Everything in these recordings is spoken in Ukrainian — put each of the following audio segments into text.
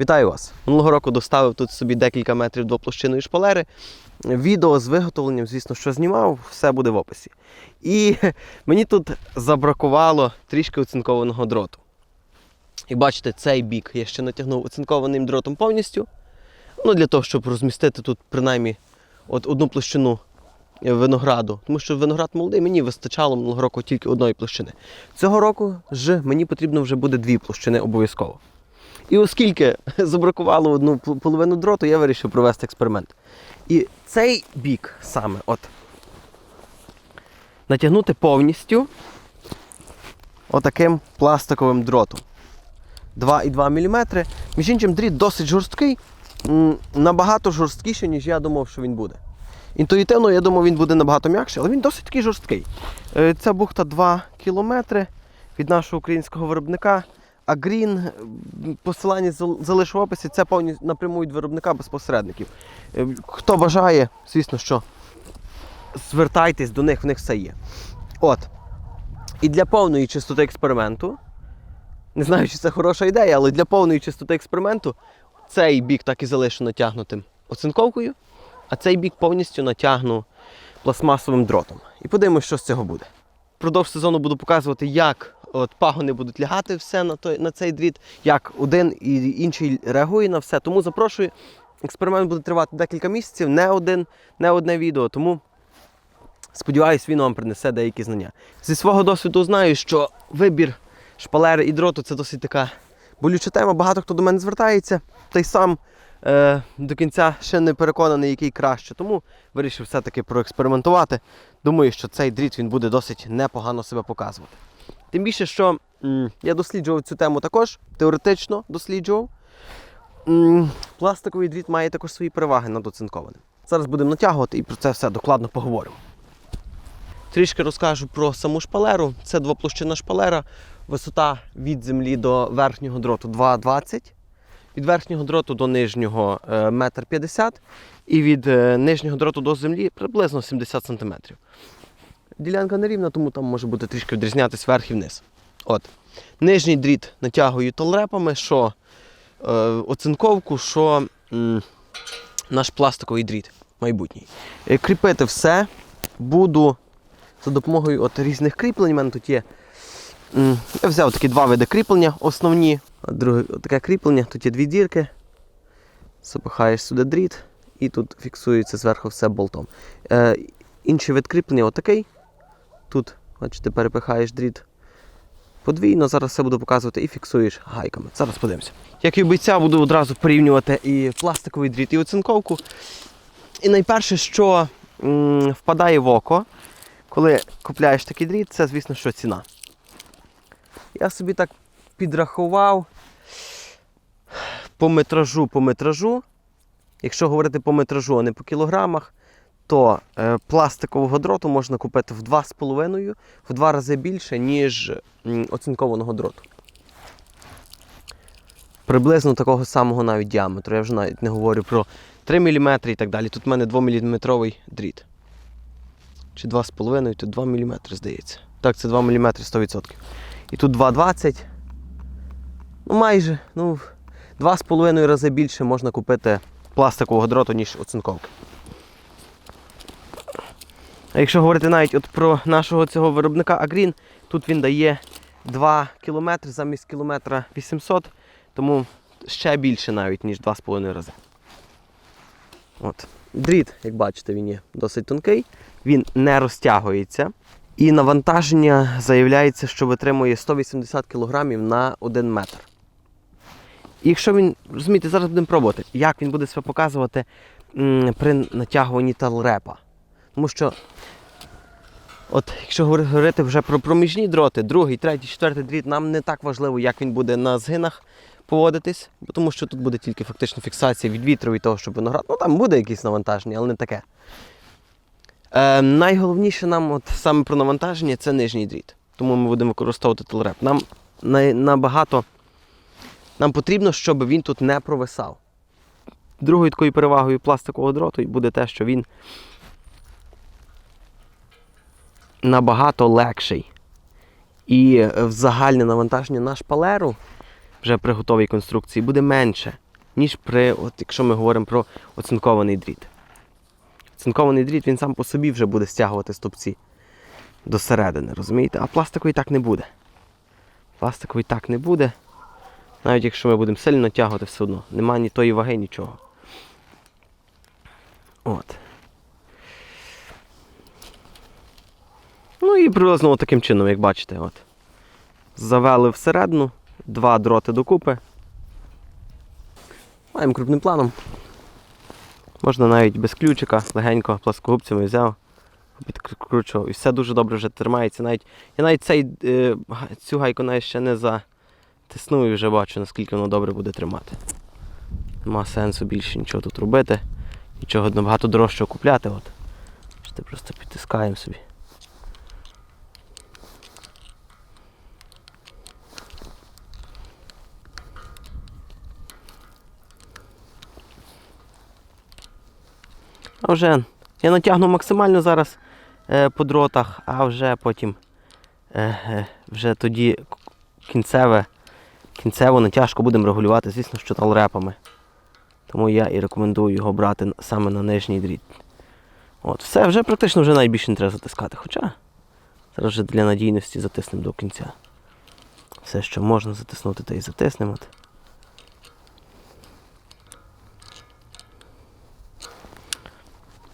Вітаю вас! Минулого року доставив тут собі декілька метрів двоплощинної шпалери. Відео з виготовленням, звісно, що знімав, все буде в описі. І мені тут забракувало трішки оцинкованого дроту. Як бачите, цей бік я ще натягнув оцинкованим дротом повністю. Ну, для того, щоб розмістити тут принаймні от одну площину винограду. Тому що виноград молодий, мені вистачало минулого року тільки одної площини. Цього року ж мені потрібно вже буде дві площини обов'язково. І оскільки забракувало одну половину дроту, я вирішив провести експеримент. І цей бік саме от натягнути повністю отаким пластиковим дротом. 2,2 мм. Між іншим, дріт досить жорсткий, набагато жорсткіший, ніж я думав, що він буде. Інтуїтивно, я думав, він буде набагато м'якший, але він досить такий жорсткий. Е, Ця бухта 2 км від нашого українського виробника. А Green, е, посилання залишу в описі, це повністю напряму від виробника без посередників. Е, Хто бажає, звісно, що звертайтесь до них, в них все є. От. І для повної чистоти експерименту, не знаю, чи це хороша ідея, але для повної чистоти експерименту цей бік так і залишу натягнутим оцинковкою, а цей бік повністю натягну пластмасовим дротом. І подивимось, що з цього буде. Впродовж сезону буду показувати, як от пагони будуть лягати все на, той, на цей дріт, як один і інший реагує на все. Тому запрошую. Експеримент буде тривати декілька місяців, не один, не одне відео. Тому сподіваюсь, він вам принесе деякі знання. Зі свого досвіду знаю, що вибір шпалери і дроту це досить така болюча тема. Багато хто до мене звертається, та й сам е, до кінця ще не переконаний, який краще. Тому вирішив все-таки проекспериментувати. Думаю, що цей дріт він буде досить непогано себе показувати. Тим більше, що я досліджував цю тему також, теоретично досліджував. Пластиковий дріт має також свої переваги над оцинкованим. Зараз будемо натягувати і про це все докладно поговоримо. Трішки розкажу про саму шпалеру. Це двоплощинна шпалера, висота від землі до верхнього дроту 2,20. Від верхнього дроту до нижнього е, 1,50 м і від е, нижнього дроту до землі приблизно 70 см. Ділянка нерівна, тому там може бути трішки відрізнятися вверх і вниз. От. Нижній дріт натягую толрепами, що е, оцинковку, що м, наш пластиковий дріт майбутній. Е, Кріпити все буду за допомогою от різних кріплень. У мене тут є. м, Я взяв такі два види кріплення основні. Друге таке кріплення, тут є дві дірки. Запихаєш сюди дріт і тут фіксується зверху все болтом. Е, інший вид кріплення отакий. Тут, бачите, перепихаєш дріт подвійно. Зараз все буду показувати і фіксуєш гайками. Зараз подивимося. Як і обіцяв, буду одразу порівнювати і пластиковий дріт, і оцинковку. І найперше, що м, впадає в око, коли купляєш такий дріт, це, звісно, що ціна. Я собі так підрахував по метражу, по метражу. Якщо говорити по метражу, а не по кілограмах, то е, пластикового дроту можна купити в 2,5, в два рази більше, ніж оцинкованого дроту. Приблизно такого самого навіть діаметру. Я вже навіть не говорю про 3 мм і так далі. Тут в мене 2-мм дріт. Чи 2,5, тут 2 мм, здається. Так, це 2 мм 100%. І тут 2,20. Ну, майже. Ну, 2,5 рази більше можна купити пластикового дроту, ніж оцинковки. А якщо говорити навіть от про нашого цього виробника Агрін, тут він дає 2 км замість кілометра 800, тому ще більше навіть, ніж 2,5 рази. От. Дріт, як бачите, він є досить тонкий, він не розтягується. І навантаження заявляється, що витримує 180 кг на 1 метр. І якщо він, розумієте, зараз будемо пробувати, як він буде себе показувати при натягуванні талрепа. Тому що, от, якщо говорити вже про проміжні дроти, другий, третій, четвертий дріт, нам не так важливо, як він буде на згинах поводитись, тому що тут буде тільки фактично фіксація від вітру і того, щоб виноград. Ну там буде якесь навантаження, але не таке. Е, найголовніше нам от саме про навантаження це нижній дріт. Тому ми будемо використовувати телреп. Нам набагато нам потрібно, щоб він тут не провисав. Другою такою перевагою пластикового дроту буде те, що він набагато легший. І е, загальне навантаження на шпалеру вже при готовій конструкції буде менше, ніж при, от, якщо ми говоримо про оцинкований дріт. Оцинкований дріт він сам по собі вже буде стягувати стовпці до середини, розумієте? А пластиковий так не буде. Пластиковий так не буде. Навіть якщо ми будемо сильно натягувати все одно. Нема ні тої ваги, нічого. От. Ну і приблизно таким чином, як бачите, от. Завели всередину, два дроти докупи. Маємо крупним планом. Можна навіть без ключика, легенько пласкогубцями взяв, підкручував. І все дуже добре вже тримається. Навіть, я навіть цей, е, цю гайку навіть ще не затиснув і вже бачу, наскільки воно добре буде тримати. Нема сенсу більше нічого тут робити. Нічого набагато дорожчого купляти. От. Просто підтискаємо собі. А вже я натягну максимально зараз е, по дротах, а вже потім е, е, вже тоді кінцеве, кінцеву натяжку будемо регулювати, звісно, що талрепами. Тому я і рекомендую його брати саме на нижній дріт. От, все, вже практично вже найбільше не треба затискати. Хоча зараз вже для надійності затиснемо до кінця. Все, що можна затиснути, то і затиснемо.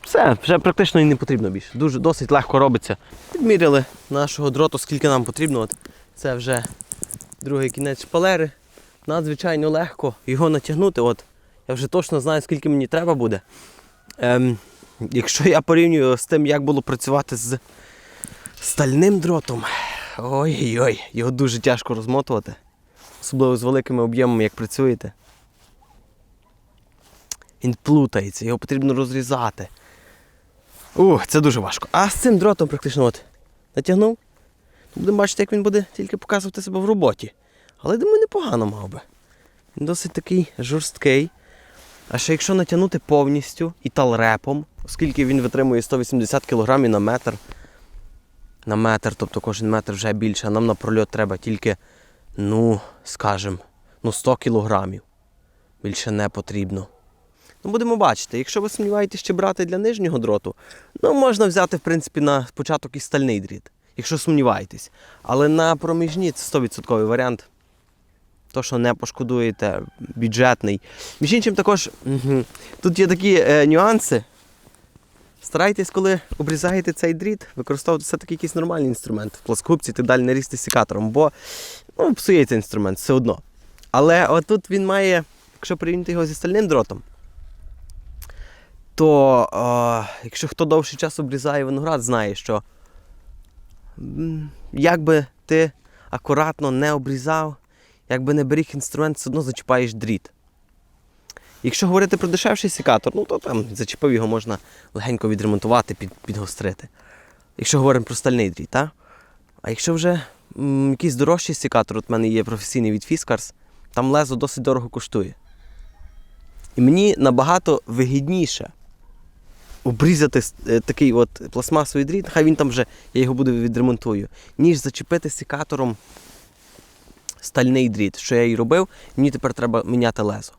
Все, вже практично і не потрібно більше. Дуже досить легко робиться. Підміряли нашого дроту, скільки нам потрібно. От це вже другий кінець шпалери. Надзвичайно легко його натягнути. От я вже точно знаю, скільки мені треба буде. Ем, якщо я порівнюю з тим, як було працювати з стальним дротом, ой-ой, його дуже тяжко розмотувати. Особливо з великими об'ємами, як працюєте. Він плутається, його потрібно розрізати. Ух, це дуже важко. А з цим дротом практично от натягнув. Будемо бачити, як він буде тільки показувати себе в роботі. Але думаю, непогано мав би. Він досить такий жорсткий. А ще якщо натягнути повністю і талрепом, оскільки він витримує 180 кг на метр. На метр, тобто кожен метр вже більше, а нам на прольот треба тільки, ну, скажем, ну 100 кілограмів. Більше не потрібно. Ну, будемо бачити. Якщо ви сумніваєтесь, чи брати для нижнього дроту, ну можна взяти, в принципі, на початок і стальний дріт, якщо сумніваєтесь. Але на проміжні це 100% варіант. То, що не пошкодуєте, бюджетний. Між іншим, також тут є такі е, нюанси. Старайтесь, коли обрізаєте цей дріт, використовувати все-таки якийсь нормальний інструмент, в і так далі, не різти секатором, бо ну, псується інструмент все одно. Але отут він має, якщо порівняти його зі стальним дротом, то е, якщо хто довший час обрізає виноград, знає, що як би ти акуратно не обрізав, як би не беріг інструмент, все одно зачіпаєш дріт. Якщо говорити про дешевший секатор, ну то там зачепив його можна легенько відремонтувати, під, підгострити. Якщо говоримо про стальний дріт, так? А якщо вже м, якийсь дорожчий секатор, от в мене є професійний від Fiskars, там лезо досить дорого коштує. І мені набагато вигідніше обрізати е, такий от пластмасовий дріт, хай він там вже, я його буду відремонтую, ніж зачепити секатором стальний дріт, що я і робив, мені тепер треба міняти лезо.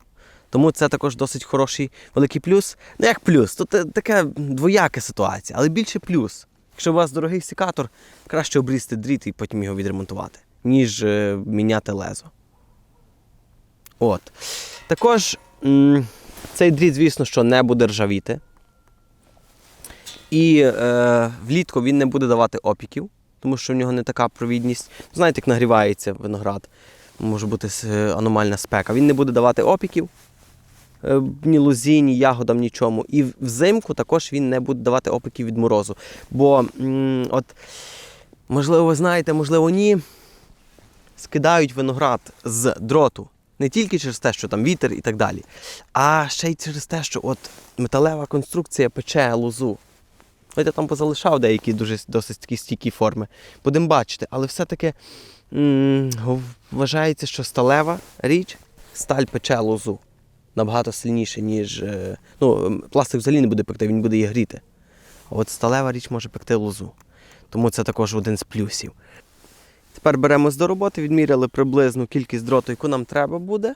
Тому це також досить хороший великий плюс. Ну як плюс, тут е, така двояка ситуація, але більше плюс. Якщо у вас дорогий секатор, краще обрізати дріт і потім його відремонтувати, ніж е, міняти лезо. От. Також м, цей дріт, звісно, що не буде ржавіти. І е, влітку він не буде давати опіків, тому що в нього не така провідність. Знаєте, як нагрівається виноград, може бути е, аномальна спека. Він не буде давати опіків е, ні лозі, ні ягодам, нічому. І взимку також він не буде давати опіків від морозу. Бо, м, от, можливо, ви знаєте, можливо, ні. Скидають виноград з дроту. Не тільки через те, що там вітер і так далі, а ще й через те, що от металева конструкція пече лозу. От я там позалишав деякі дуже досить такі стійкі форми. Будемо бачити, але все-таки вважається, що сталева річ, сталь пече лозу набагато сильніше, ніж. е, Ну, пластик взагалі не буде пекти, він буде її гріти. А от сталева річ може пекти лозу. Тому це також один з плюсів. Тепер беремось до роботи, відміряли приблизну кількість дроту, яку нам треба буде.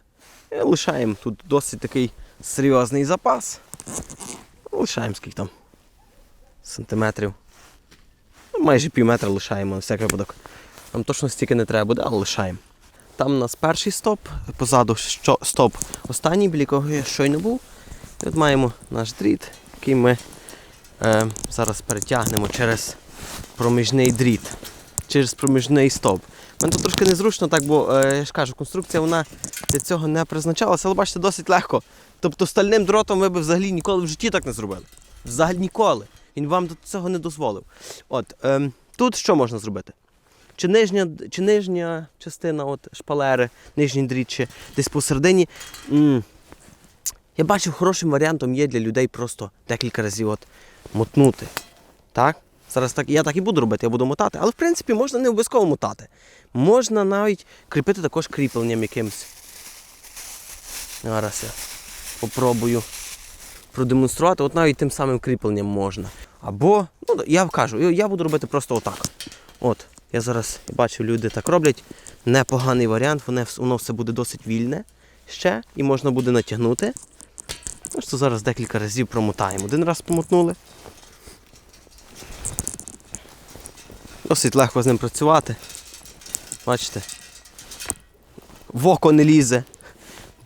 І лишаємо тут досить такий серйозний запас. Лишаємо скільки там сантиметрів. Ну, майже пів метра лишаємо на всякий випадок. Нам точно стільки не треба буде, але лишаємо. Там у нас перший стоп, позаду що, стоп останній, біля якого я щойно був. І от маємо наш дріт, який ми е, зараз перетягнемо через проміжний дріт, через проміжний стоп. Мене тут трошки незручно, так, бо е, я ж кажу, конструкція вона для цього не призначалася, але бачите, досить легко. Тобто стальним дротом ви б взагалі ніколи в житті так не зробили. Взагалі ніколи. Він вам до цього не дозволив. От, ем, тут що можна зробити? Чи нижня, чи нижня частина от, шпалери, нижній дріт, чи десь посередині. М, я бачив, хорошим варіантом є для людей просто декілька разів от, мотнути. Так? Зараз так, я так і буду робити, я буду мотати, але в принципі можна не обов'язково мотати. Можна навіть кріпити також кріпленням якимось. Зараз я попробую продемонструвати. От навіть тим самим кріпленням можна. Або, ну, я кажу, я буду робити просто отак. От, я зараз бачу, люди так роблять. Непоганий варіант, воно, воно все буде досить вільне ще і можна буде натягнути. Просто зараз декілька разів промотаємо. Один раз помотнули. Досить легко з ним працювати. Бачите? В око не лізе,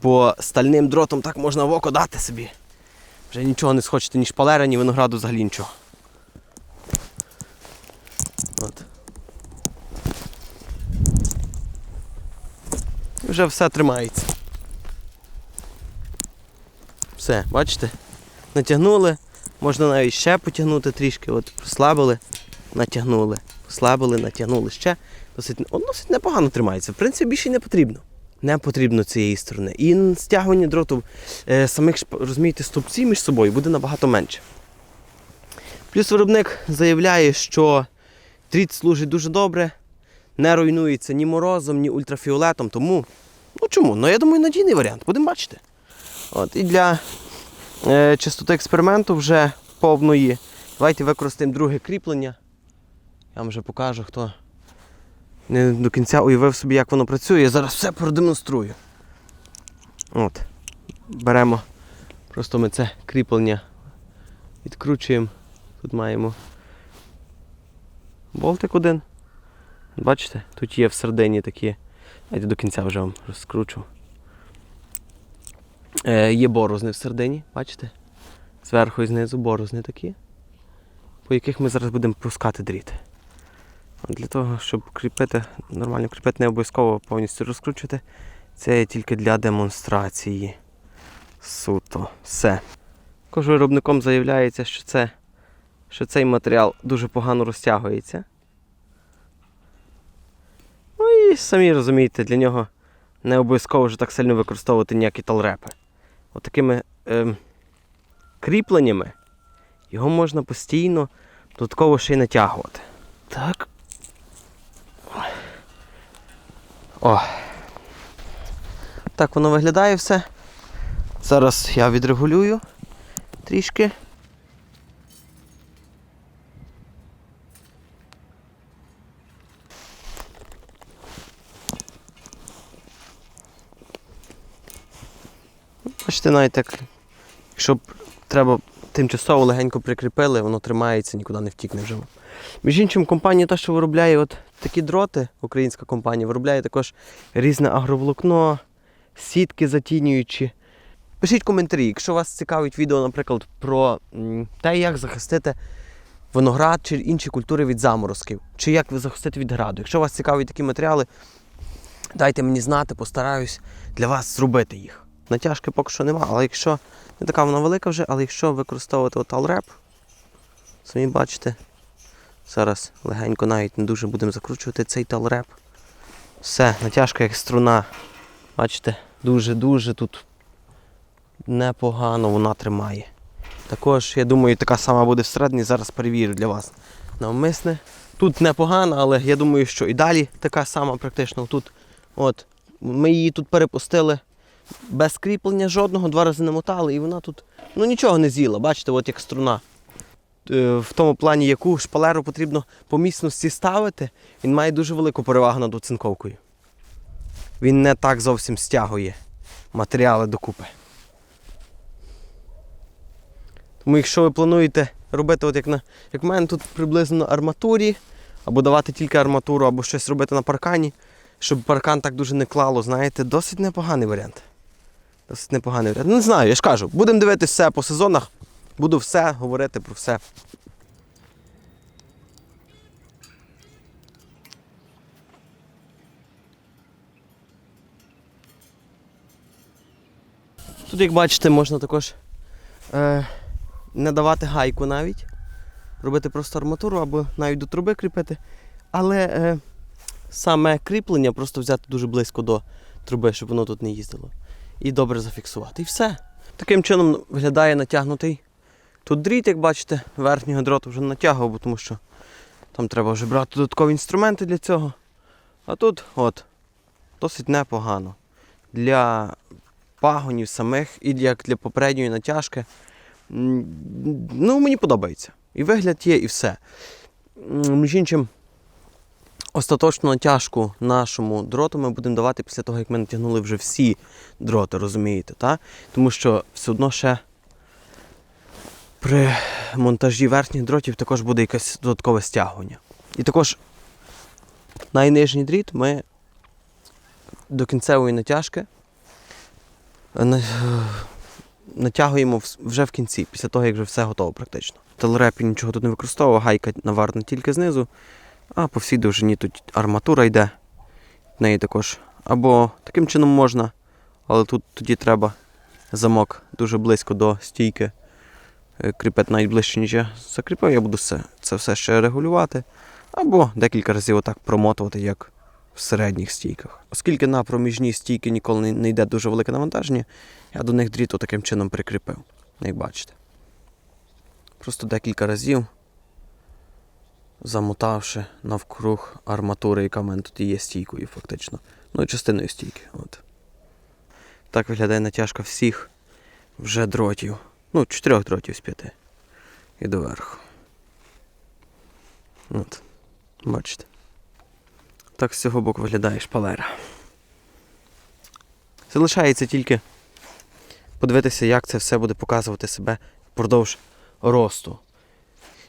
бо стальним дротом так можна в око дати собі. Вже нічого не схочете, ні шпалери, ні винограду взагалі нічого. От. Вже все тримається. Все, бачите? Натягнули, можна навіть ще потягнути трішки, от послабили, натягнули, послабили, натягнули ще. Досить, о, досить непогано тримається. В принципі, більше не потрібно. Не потрібно цієї сторони. І стягування дроту е, самих розумієте, стовпців між собою буде набагато менше. Плюс виробник заявляє, що дріт служить дуже добре, не руйнується ні морозом, ні ультрафіолетом. Тому, ну чому? Ну я думаю, надійний варіант, будемо бачити. От, і для е, чистоти експерименту вже повної. Давайте використаємо друге кріплення. Я вам вже покажу, хто не до кінця уявив собі, як воно працює. Я зараз все продемонструю. От. Беремо. Просто ми це кріплення відкручуємо. Тут маємо болтик один. Бачите, тут є всередині такі. Давайте до кінця вже вам розкручу. Е, є борозни всередині, бачите? Зверху і знизу борозни такі, по яких ми зараз будемо пускати дріт. Для того, щоб кріпити, нормально кріпити, не обов'язково повністю розкручувати. Це тільки для демонстрації. Суто. Все. Також виробником заявляється, що, це, що цей матеріал дуже погано розтягується. Ну і самі розумієте, для нього не обов'язково вже так сильно використовувати ніякі талрепи. Отакими ем, кріпленнями його можна постійно додатково ще й натягувати. Так. О. Так воно виглядає все. Зараз я відрегулюю трішки. Бачите, навіть так, якщо б треба тимчасово легенько прикріпили, воно тримається, нікуди не втікне вже. Між іншим, компанія та, що виробляє от такі дроти, українська компанія, виробляє також різне агроволокно, сітки затінюючі. Пишіть коментарі, якщо вас цікавить відео, наприклад, про те, як захистити виноград чи інші культури від заморозків, чи як ви захистити від граду. Якщо вас цікавлять такі матеріали, дайте мені знати, постараюсь для вас зробити їх. Натяжки поки що нема, але якщо не така вона велика вже, але якщо використовувати от Alrep, самі бачите, зараз легенько навіть не дуже будемо закручувати цей талреп. Все, натяжка як струна. Бачите, дуже-дуже тут непогано вона тримає. Також, я думаю, така сама буде всередині, зараз перевірю для вас навмисне. Тут непогано, але я думаю, що і далі така сама практично. Тут, от, ми її тут перепустили без кріплення жодного, два рази намотали, і вона тут ну, нічого не з'їла. Бачите, от як струна. Е, В тому плані, яку шпалеру потрібно по міцності ставити, він має дуже велику перевагу над оцинковкою. Він не так зовсім стягує. матеріали докупи. Тому якщо ви плануєте робити, от як на як в мене тут приблизно на арматурі, або давати тільки арматуру, або щось робити на паркані, щоб паркан так дуже не клало, знаєте, досить непоганий варіант. Досить непоганий варіант. Не знаю, я ж кажу, будемо дивитися все по сезонах, буду все говорити про все. Тут, як бачите, можна також е, не давати гайку навіть. Робити просто арматуру або навіть до труби кріпити. Але е, саме кріплення просто взяти дуже близько до труби, щоб воно тут не їздило. І добре зафіксувати. І все. Таким чином виглядає натягнутий. Тут дріт, як бачите, верхнього дроту вже натягував, тому що там треба вже брати додаткові інструменти для цього. А тут от, досить непогано. Для пагонів самих і як для попередньої натяжки. Ну, мені подобається. І вигляд є, і все. Між іншим, остаточну натяжку нашому дроту ми будемо давати після того, як ми натягнули вже всі дроти, розумієте? Та? Тому що все одно ще при монтажі верхніх дротів також буде якесь додаткове стягування. І також найнижній дріт ми до кінцевої натяжки е, натягуємо вже в кінці, після того, як вже все готово практично. Телерепі нічого тут не використовував, гайка наварна тільки знизу, а по всій довжині тут арматура йде. Неї також. Або таким чином можна, але тут тоді треба замок дуже близько до стійки. Е, Кріпити навіть ближче, ніж я закріпив, я буду все, це все ще регулювати. Або декілька разів отак промотувати, як в середніх стійках. Оскільки на проміжні стійки ніколи не- йде дуже велике навантаження, я до них дріт таким чином прикріпив, як бачите. Просто декілька разів замотавши навкруг арматури, яка в мене тут є стійкою, фактично. Ну частиною стійки. От. Так виглядає натяжка всіх вже дротів. Ну, чотирьох дротів з п'яти. І доверху. От. Бачите. Так з цього боку виглядає шпалера. Залишається тільки подивитися, як це все буде показувати себе впродовж росту.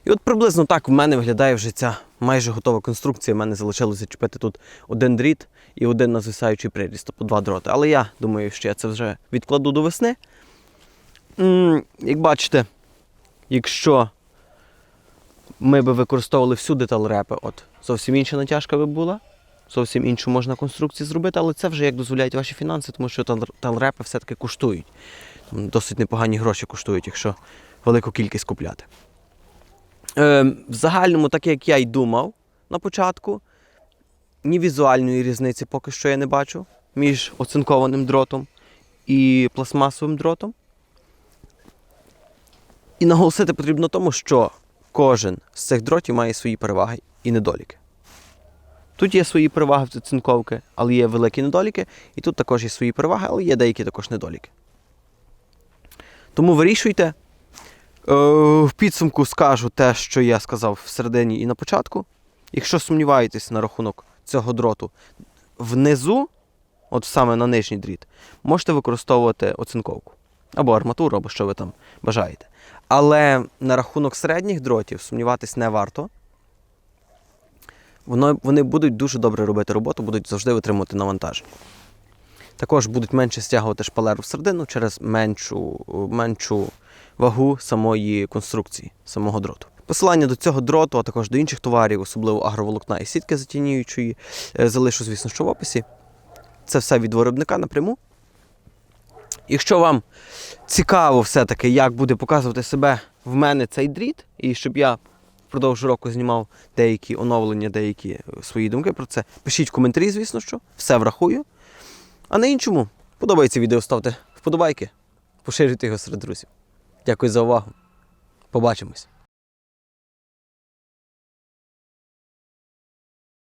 І от приблизно так в мене виглядає вже ця майже готова конструкція. У мене залишилося чіпити тут один дріт і один надвисаючий приріст, тобто два дроти. Але я думаю, що я це вже відкладу до весни. Як бачите, якщо ми би використовували всюди талрепи, от зовсім інша натяжка би була. Зовсім іншу можна конструкцію зробити, але це вже як дозволяють ваші фінанси, тому що талрепи все-таки коштують. Досить непогані гроші коштують, якщо велику кількість купляти. Е, в загальному, так як я й думав на початку, ні візуальної різниці поки що я не бачу між оцинкованим дротом і пластмасовим дротом. І наголосити потрібно тому, що кожен з цих дротів має свої переваги і недоліки. Тут є свої переваги в оцинковки, але є великі недоліки, і тут також є свої переваги, але є деякі також недоліки. Тому вирішуйте. Е, В підсумку скажу те, що я сказав всередині і на початку. Якщо сумніваєтесь на рахунок цього дроту внизу, от саме на нижній дріт, можете використовувати оцинковку. Або арматуру, або що ви там бажаєте. Але на рахунок середніх дротів сумніватись не варто. Воно, вони будуть дуже добре робити роботу, будуть завжди витримувати навантаження. Також будуть менше стягувати шпалеру всередину через меншу, меншу вагу самої конструкції, самого дроту. Посилання до цього дроту, а також до інших товарів, особливо агроволокна і сітки затініючої, е, залишу, звісно, що в описі. Це все від виробника напряму. Якщо вам цікаво все-таки, як буде показувати себе в мене цей дріт, і щоб я впродовж року знімав деякі оновлення, деякі е, свої думки про це, пишіть в коментарі, звісно, що все врахую. А на іншому, подобається відео, ставте вподобайки, поширюйте його серед друзів. Дякую за увагу. Побачимось.